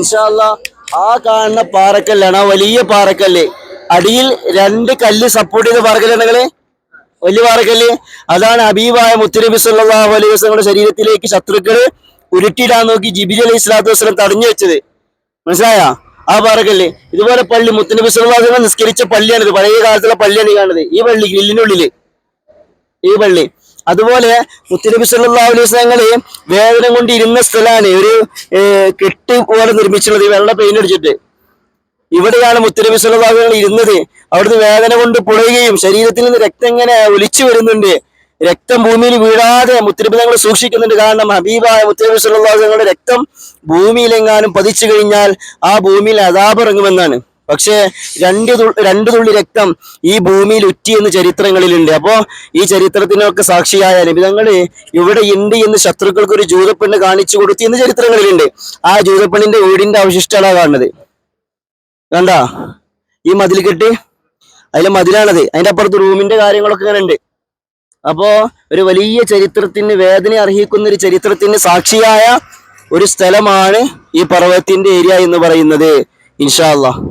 ഇൻഷാല്ല ആ കാണുന്ന പാറക്കല്ലാണ് ആ വലിയ പാറക്കല്ല്. അടിയിൽ രണ്ട് കല്ല് സപ്പോർട്ട് ചെയ്ത പാറക്കല്ലുണ്ടെങ്കിൽ വലിയ പാറക്കല്ല്. അതാണ് അബീബായ മുത്തുനബി സല്ലല്ലാഹു അലൈഹി വസ്ലങ്ങളുടെ ശരീരത്തിലേക്ക് ശത്രുക്കൾ ഉരുട്ടിയിടാൻ നോക്കി ജിബി അലൈഹി സ്വലാത്തു വസ്ലം തടഞ്ഞു വെച്ചത്. മനസ്സിലായ? ആ പാറക്കല്ല്. ഇതുപോലെ പള്ളി മുത്തുനബി വസല്ലം നിസ്കരിച്ച പള്ളിയാണിത്. പഴയ കാലത്തുള്ള പള്ളിയാണ് കാണുന്നത്. ഈ പള്ളി ഗ്രില്ലിനുള്ളിൽ. ഈ പള്ളി. അതുപോലെ മുത്തുനബി സല്ലല്ലാഹു അലൈഹി വേദന കൊണ്ട് ഇരുന്ന സ്ഥലമാണ്. ഒരു കെട്ടി പോലെ നിർമ്മിച്ചുള്ളത് വെള്ള പെയിന്റ് അടിച്ചിട്ട്. ഇവിടെയാണ് മുത്തുനബി അലൈഹി ഇരുന്നത്. അവിടുന്ന് വേദന കൊണ്ട് പുളയുകയും ശരീരത്തിൽ നിന്ന് രക്തം ഇങ്ങനെ ഒലിച്ചു വരുന്നുണ്ട്. രക്തം ഭൂമിയിൽ വീഴാതെ മുത്തുനബി തങ്ങൾ സൂക്ഷിക്കുന്നുണ്ട്. കാരണം ഹബീബായ മുത്തുനബി അലൈഹി രക്തം ഭൂമിയിലെങ്ങാനും പതിച്ചു കഴിഞ്ഞാൽ ആ ഭൂമിയിൽ അതാപിറങ്ങുമെന്നാണ് പക്ഷേ രണ്ട് രണ്ടു തുള്ളി രക്തം ഈ ഭൂമിയിൽ ഉറ്റി എന്ന് ചരിത്രങ്ങളിലുണ്ട്. അപ്പോ ഈ ചരിത്രത്തിനൊക്കെ സാക്ഷിയായ നിബിതങ്ങൾ ഇവിടെ ഉണ്ട് എന്ന് ശത്രുക്കൾക്ക് ഒരു ജൂതപ്പെണ്ണ് കാണിച്ചു കൊടുത്തി എന്ന് ചരിത്രങ്ങളിലുണ്ട്. ആ ജൂതപ്പെണ്ണിന്റെ വീടിന്റെ അവശിഷ്ടമാണ് കാണുന്നത്. കണ്ട? ഈ മതിൽ കെട്ട് അതിലെ മതിലാണത്. അതിന്റെ അപ്പുറത്ത് റൂമിന്റെ കാര്യങ്ങളൊക്കെ ഇങ്ങനെ ഉണ്ട്. അപ്പോ ഒരു വലിയ ചരിത്രത്തിന് വേദന അർഹിക്കുന്ന ഒരു ചരിത്രത്തിന് സാക്ഷിയായ ഒരു സ്ഥലമാണ് ഈ പർവതത്തിന്റെ ഏരിയ എന്ന് പറയുന്നത്. ഇൻഷാ അല്ലാ